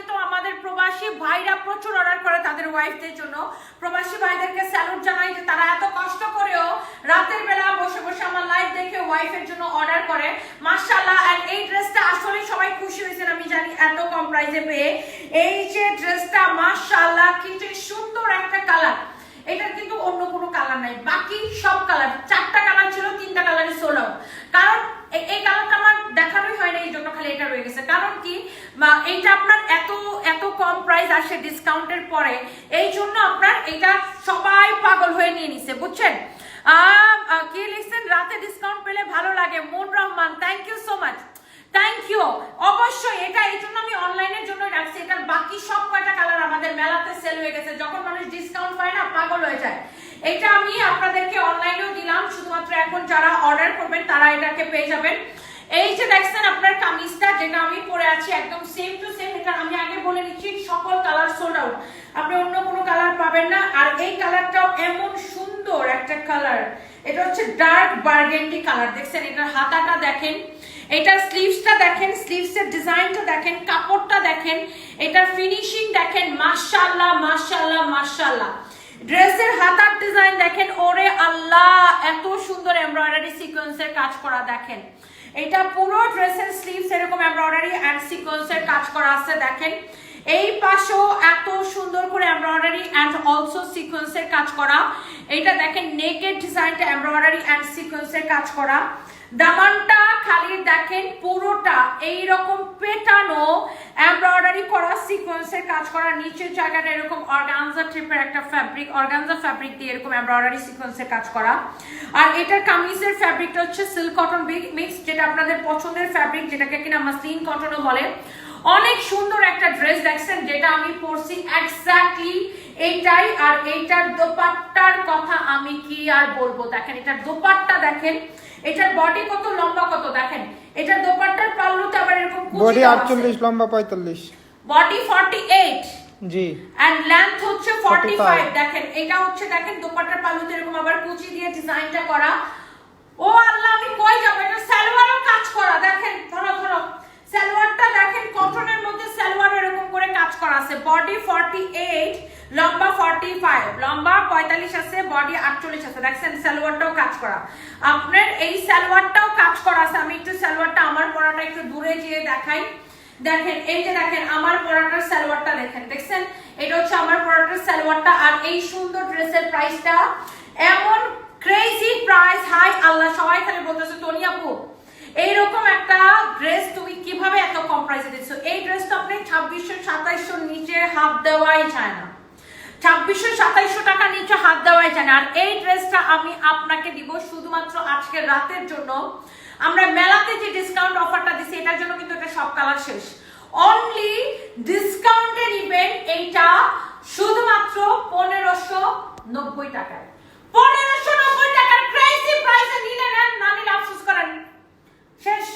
কিন্তু আমাদের প্রবাসী ভাইরা প্রচুর অর্ডার করে তাদের ওয়াইফদের জন্য। প্রবাসী ভাইদেরকে স্যালুট জানাই যে তারা এত কষ্ট করেও রাতের বেলা বসে বসে আমার লাইভ দেখে ওয়াইফের জন্য অর্ডার করে। মাশাআল্লাহ এন্ড এই ড্রেসটা আসলে সবাই খুশি হয়েছেন আমি জানি এত কম প্রাইসে পেয়ে। এই যে ড্রেসটা মাশাআল্লাহ, কি যে সুন্দর একটা কালার এটার কিন্তু অন্য কোনো কালার নাই। বাকি সব কালার চারটা কালার ছিল, তিনটা কালারই সোল কারণ এই কালারটা হয় না, এই জন্য খালি এটা রয়ে গেছে। কারণ কি এইটা আপনার এত এত কম প্রাইস আসে ডিসকাউন্টের পরে, এই জন্য আপনার এটা সবাই পাগল হয়ে নিয়ে নিছে, বুঝছেন? কি লিখছেন? রাতে ডিসকাউন্ট পেলে ভালো লাগে। মন Rahman thank you so much thank you অবশ্যই, এটা এই জন্য আমি অনলাইনের জন্য রাখছি। এটার বাকি সব কয়টা কালার আমাদের মেলাতে সেল হয়ে গেছে। যখন মানুষ ডিসকাউন্ট পায় না, পাগল হয়ে যায়। এটা আমি আপনাদেরকে অনলাইনেও দিলাম। শুধুমাত্র এখন যারা অর্ডার করবেন, তারা এটাকে পেয়ে যাবেন। এই যে দেখছেন আপনার কামিজটা, যেটা আমি পরে আছি, একদম সেম টু সেম এটা আমি আগে বলে নিচ্ছি সকল কালার সোল্ড আউট আপনি অন্য কোনো কালার পাবেন না, আর এই কালারটাও এমন সুন্দর একটা কালার এটা হচ্ছে ডার্ক বার্গেন্ডি কালার দেখছেন, এটার হাতাটা দেখেন, এটার স্লিভসটা দেখেন স্লিভসের ডিজাইনটা দেখেন, কাপড়টা দেখেন, এটার ফিনিশিং দেখেন, মাশাআল্লাহ মাশাআল্লাহ মাশাআল্লাহ। ড্রেসের হাতার ডিজাইন দেখেন, ওরে আল্লাহ, এত সুন্দর এমব্রয়ডারি সিকোয়েন্সের কাজ করা দেখেন। এটা পুরো ড্রেসের স্লিভস এরকম এমব্রয়ডারি অ্যান্ড সিকোয়েন্সের কাজ করা আছে, দেখেন। এই পাশেও এত সুন্দর করে এমব্রয়ডারি অ্যান্ড অলসো সিকোয়েন্সের কাজ করা। এটা দেখেন নেকের ডিজাইনটা এমব্রয়ডারি অ্যান্ড সিকোয়েন্সের কাজ করা। দামানটা খালি এই রকম পেটানো এমব্রয়ডারি করা সিকোয়েন্সের কাজ করা, নিচের জায়গাটা এরকম অর্গানজা ট্রিপের একটা ফ্যাব্রিক অর্গানজা ফ্যাব্রিক দিয়ে এরকম এমব্রয়ডারি সিকোয়েন্সের কাজ করা। আর এটার কামিজের ফ্যাব্রিকটা হচ্ছে সিল্ক কটন মিক্স যেটা আপনাদের পছন্দের ফ্যাব্রিক যেটাকে কিনা মাসলিন কটনও বলে। অনেক সুন্দর একটা ড্রেস দেখছেন, যেটা আমি পরছি এক্স্যাক্টলি এইটাই। আর এইটার দোপাট্টার কথা আমি কি আর বলব? দেখেন, এটার দোপাট্টা দেখেন এটার বডি কত লম্বা কত? দেখেন এটার দোপাট্টার পাল্লুতে আবার এরকম বডি আটচল্লিশ লম্বা পঁয়তাল্লিশ। Body 48 G. এন্ড লেন্থ হচ্ছে 45 45 দেখেন এটা হচ্ছে দেখেন দোপাট্টার পাল্লুতে এরকম আবার কুচি দিয়ে ডিজাইনটা করা। ও আল্লাহ আমি কই যাব? এটা সালোয়ারও কাজ করা। দেখেন ধরো ধরো। সালোয়ারটা দেখেন কটনের মধ্যে সালোয়ার এরকম করে কাজ করা আছে। বডি 48 লম্বা 45 লম্বা 45 আছে বডি 48 আছে দেখছেন সালোয়ারটাও কাজ করা। আপনার এই সালোয়ারটাও কাজ করা আছে, আমি একটু সালোয়ারটা, আমার পরাটা একটু দূরে গিয়ে দেখাই। দেখেন, এই যে দেখেন, আমার পরাটার সালোয়ারটা দেখেন, দেখছেন? এটা হচ্ছে আমার পরাটার সালোয়ারটা, আর এই সুন্দর ড্রেসের প্রাইসটা এমন ক্রেজি প্রাইস হাই আল্লাহ, সবাই খালি বলতেছে, টনি আপু, এইরকম একটা ড্রেস তুমি কীভাবে এত কম প্রাইসে দিচ্ছ? এই ড্রেসটা আপনি ছাব্বিশশো সাতাইশশো নিচে হাফ দেওয়াই যায় না। ছাব্বিশশো, সাতাইশশো টাকা নিচে হাত দেওয়াই যায় আর এই ড্রেসটা আমি আপনাকে দিব শুধুমাত্র আজকের রাতের জন্য। আমরা মেলাতে যে ডিসকাউন্ট অফারটা দিছি, এটার জন্য কিন্তু এটা সব কালার শেষ। অনলি ডিসকাউন্টে নিবেন এইটা শুধুমাত্র পনেরোশো নব্বই টাকায়। পনেরোশো নব্বই টাকার ক্রেজি প্রাইসে নিলেন না নিলে আফসোস করেন। শেষ।